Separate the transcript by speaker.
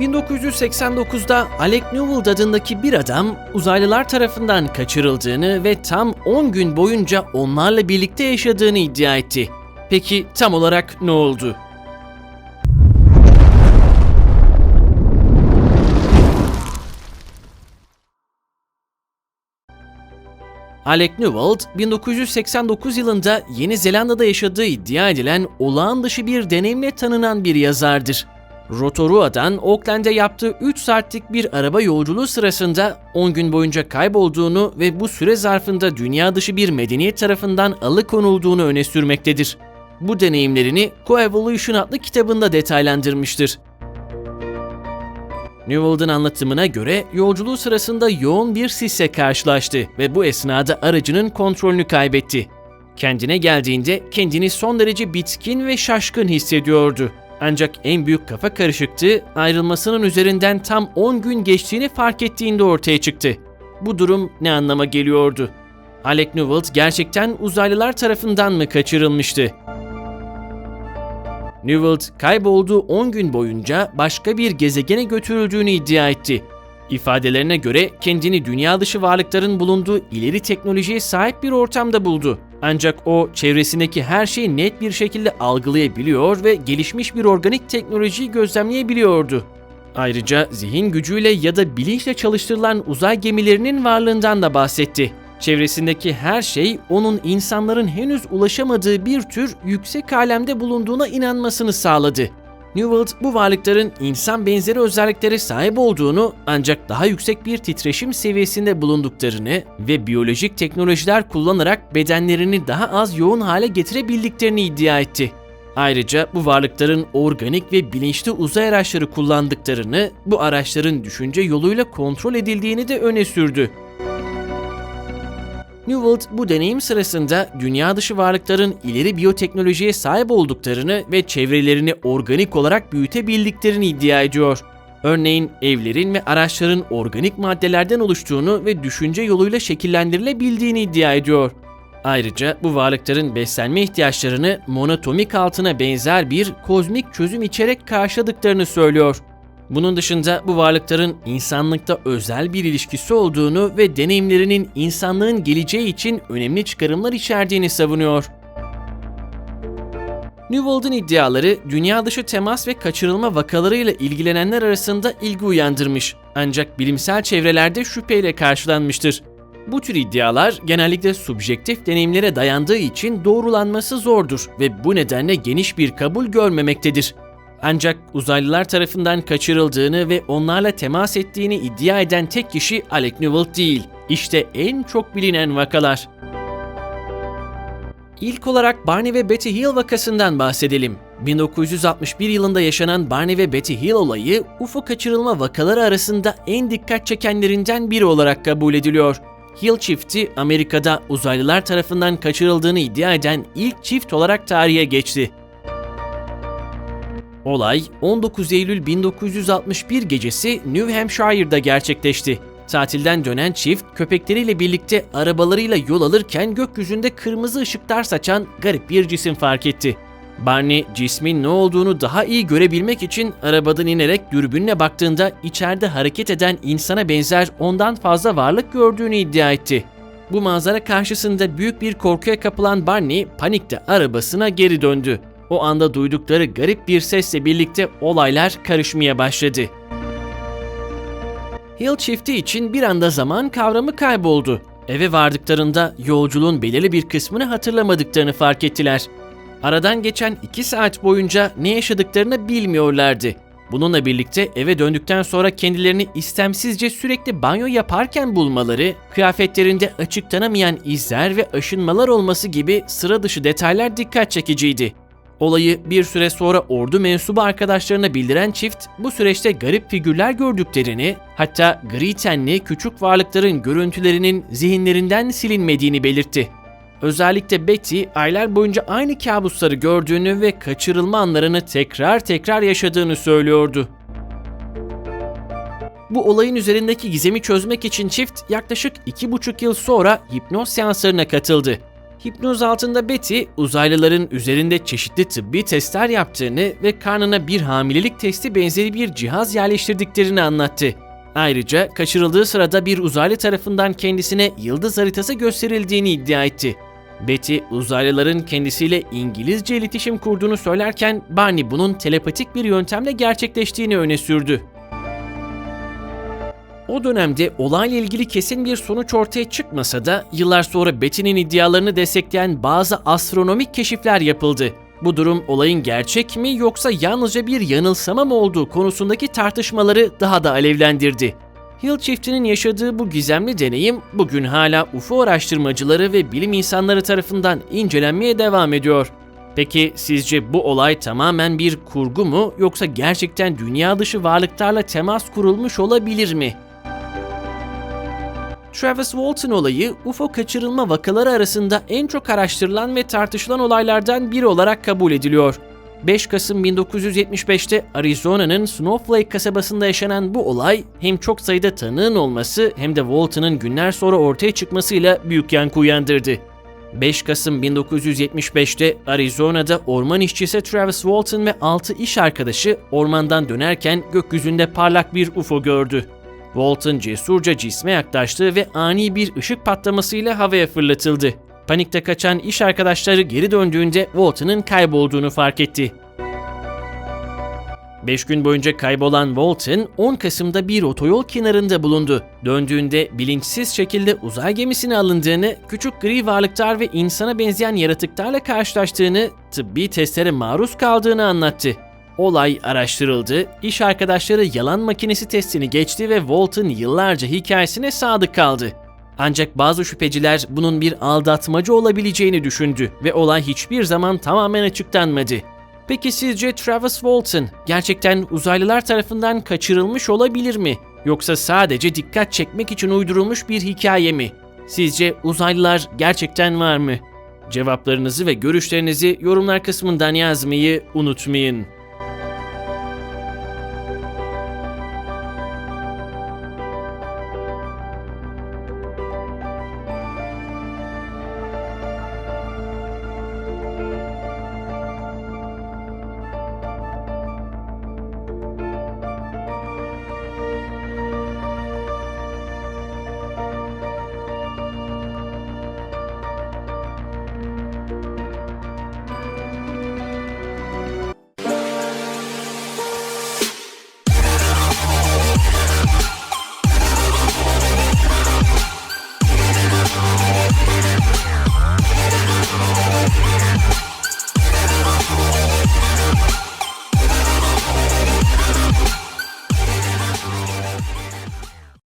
Speaker 1: 1989'da Alec Newell adındaki bir adam uzaylılar tarafından kaçırıldığını ve tam 10 gün boyunca onlarla birlikte yaşadığını iddia etti. Peki tam olarak ne oldu? Alec Newell, 1989 yılında Yeni Zelanda'da yaşadığı iddia edilen olağan dışı bir deneyimle tanınan bir yazardır. Rotorua'dan Auckland'e yaptığı 3 saatlik bir araba yolculuğu sırasında 10 gün boyunca kaybolduğunu ve bu süre zarfında dünya dışı bir medeniyet tarafından alıkonulduğunu öne sürmektedir. Bu deneyimlerini Coevolution adlı kitabında detaylandırmıştır. Newell'ın anlatımına göre yolculuğu sırasında yoğun bir sisle karşılaştı ve bu esnada aracının kontrolünü kaybetti. Kendine geldiğinde kendini son derece bitkin ve şaşkın hissediyordu. Ancak en büyük kafa karışıklığı ayrılmasının üzerinden tam 10 gün geçtiğini fark ettiğinde ortaya çıktı. Bu durum ne anlama geliyordu? Alec Newell gerçekten uzaylılar tarafından mı kaçırılmıştı? Newell kaybolduğu 10 gün boyunca başka bir gezegene götürüldüğünü iddia etti. İfadelerine göre kendini dünya dışı varlıkların bulunduğu ileri teknolojiye sahip bir ortamda buldu. Ancak o çevresindeki her şeyi net bir şekilde algılayabiliyor ve gelişmiş bir organik teknolojiyi gözlemleyebiliyordu. Ayrıca zihin gücüyle ya da bilinçle çalıştırılan uzay gemilerinin varlığından da bahsetti. Çevresindeki her şey onun insanların henüz ulaşamadığı bir tür yüksek alemde bulunduğuna inanmasını sağladı. Newell bu varlıkların insan benzeri özelliklere sahip olduğunu ancak daha yüksek bir titreşim seviyesinde bulunduklarını ve biyolojik teknolojiler kullanarak bedenlerini daha az yoğun hale getirebildiklerini iddia etti. Ayrıca bu varlıkların organik ve bilinçli uzay araçları kullandıklarını, bu araçların düşünce yoluyla kontrol edildiğini de öne sürdü. Newell bu deneyim sırasında dünya dışı varlıkların ileri biyoteknolojiye sahip olduklarını ve çevrelerini organik olarak büyütebildiklerini iddia ediyor. Örneğin evlerin ve araçların organik maddelerden oluştuğunu ve düşünce yoluyla şekillendirilebildiğini iddia ediyor. Ayrıca bu varlıkların beslenme ihtiyaçlarını monotomik altına benzer bir kozmik çözüm içerek karşıladıklarını söylüyor. Bunun dışında bu varlıkların insanlıkta özel bir ilişkisi olduğunu ve deneyimlerinin insanlığın geleceği için önemli çıkarımlar içerdiğini savunuyor. Newell'ın iddiaları dünya dışı temas ve kaçırılma vakalarıyla ilgilenenler arasında ilgi uyandırmış ancak bilimsel çevrelerde şüpheyle karşılanmıştır. Bu tür iddialar genellikle subjektif deneyimlere dayandığı için doğrulanması zordur ve bu nedenle geniş bir kabul görmemektedir. Ancak uzaylılar tarafından kaçırıldığını ve onlarla temas ettiğini iddia eden tek kişi Alec Newell değil. İşte en çok bilinen vakalar. İlk olarak Barney ve Betty Hill vakasından bahsedelim. 1961 yılında yaşanan Barney ve Betty Hill olayı UFO kaçırılma vakaları arasında en dikkat çekenlerinden biri olarak kabul ediliyor. Hill çifti Amerika'da uzaylılar tarafından kaçırıldığını iddia eden ilk çift olarak tarihe geçti. Olay 19 Eylül 1961 gecesi New Hampshire'da gerçekleşti. Tatilden dönen çift köpekleriyle birlikte arabalarıyla yol alırken gökyüzünde kırmızı ışıklar saçan garip bir cisim fark etti. Barney cismin ne olduğunu daha iyi görebilmek için arabadan inerek dürbünle baktığında içeride hareket eden insana benzer ondan fazla varlık gördüğünü iddia etti. Bu manzara karşısında büyük bir korkuya kapılan Barney panikte arabasına geri döndü. O anda duydukları garip bir sesle birlikte olaylar karışmaya başladı. Hill çifti için bir anda zaman kavramı kayboldu. Eve vardıklarında yolculuğun belirli bir kısmını hatırlamadıklarını fark ettiler. Aradan geçen iki saat boyunca ne yaşadıklarını bilmiyorlardı. Bununla birlikte eve döndükten sonra kendilerini istemsizce sürekli banyo yaparken bulmaları, kıyafetlerinde açıklanamayan izler ve aşınmalar olması gibi sıra dışı detaylar dikkat çekiciydi. Olayı bir süre sonra ordu mensubu arkadaşlarına bildiren çift bu süreçte garip figürler gördüklerini, hatta gri tenli küçük varlıkların görüntülerinin zihinlerinden silinmediğini belirtti. Özellikle Betty aylar boyunca aynı kabusları gördüğünü ve kaçırılma anlarını tekrar tekrar yaşadığını söylüyordu. Bu olayın üzerindeki gizemi çözmek için çift yaklaşık iki buçuk yıl sonra hipnoz seanslarına katıldı. Hipnoz altında Betty, uzaylıların üzerinde çeşitli tıbbi testler yaptığını ve karnına bir hamilelik testi benzeri bir cihaz yerleştirdiklerini anlattı. Ayrıca kaçırıldığı sırada bir uzaylı tarafından kendisine yıldız haritası gösterildiğini iddia etti. Betty, uzaylıların kendisiyle İngilizce iletişim kurduğunu söylerken Barney bunun telepatik bir yöntemle gerçekleştiğini öne sürdü. O dönemde olayla ilgili kesin bir sonuç ortaya çıkmasa da yıllar sonra Betty'nin iddialarını destekleyen bazı astronomik keşifler yapıldı. Bu durum olayın gerçek mi yoksa yalnızca bir yanılsama mı olduğu konusundaki tartışmaları daha da alevlendirdi. Hill çiftinin yaşadığı bu gizemli deneyim bugün hala UFO araştırmacıları ve bilim insanları tarafından incelenmeye devam ediyor. Peki sizce bu olay tamamen bir kurgu mu yoksa gerçekten dünya dışı varlıklarla temas kurulmuş olabilir mi? Travis Walton olayı UFO kaçırılma vakaları arasında en çok araştırılan ve tartışılan olaylardan biri olarak kabul ediliyor. 5 Kasım 1975'te Arizona'nın Snowflake kasabasında yaşanan bu olay hem çok sayıda tanığın olması hem de Walton'ın günler sonra ortaya çıkmasıyla büyük yankı uyandırdı. 5 Kasım 1975'te Arizona'da orman işçisi Travis Walton ve 6 iş arkadaşı ormandan dönerken gökyüzünde parlak bir UFO gördü. Walton cesurca cisme yaklaştı ve ani bir ışık patlamasıyla havaya fırlatıldı. Panikte kaçan iş arkadaşları geri döndüğünde Walton'ın kaybolduğunu fark etti. 5 gün boyunca kaybolan Walton 10 Kasım'da bir otoyol kenarında bulundu. Döndüğünde bilinçsiz şekilde uzay gemisine alındığını, küçük gri varlıklar ve insana benzeyen yaratıklarla karşılaştığını, tıbbi testlere maruz kaldığını anlattı. Olay araştırıldı, iş arkadaşları yalan makinesi testini geçti ve Walton yıllarca hikayesine sadık kaldı. Ancak bazı şüpheciler bunun bir aldatmacı olabileceğini düşündü ve olay hiçbir zaman tamamen açıklanmadı. Peki sizce Travis Walton gerçekten uzaylılar tarafından kaçırılmış olabilir mi? Yoksa sadece dikkat çekmek için uydurulmuş bir hikaye mi? Sizce uzaylılar gerçekten var mı? Cevaplarınızı ve görüşlerinizi yorumlar kısmından yazmayı unutmayın.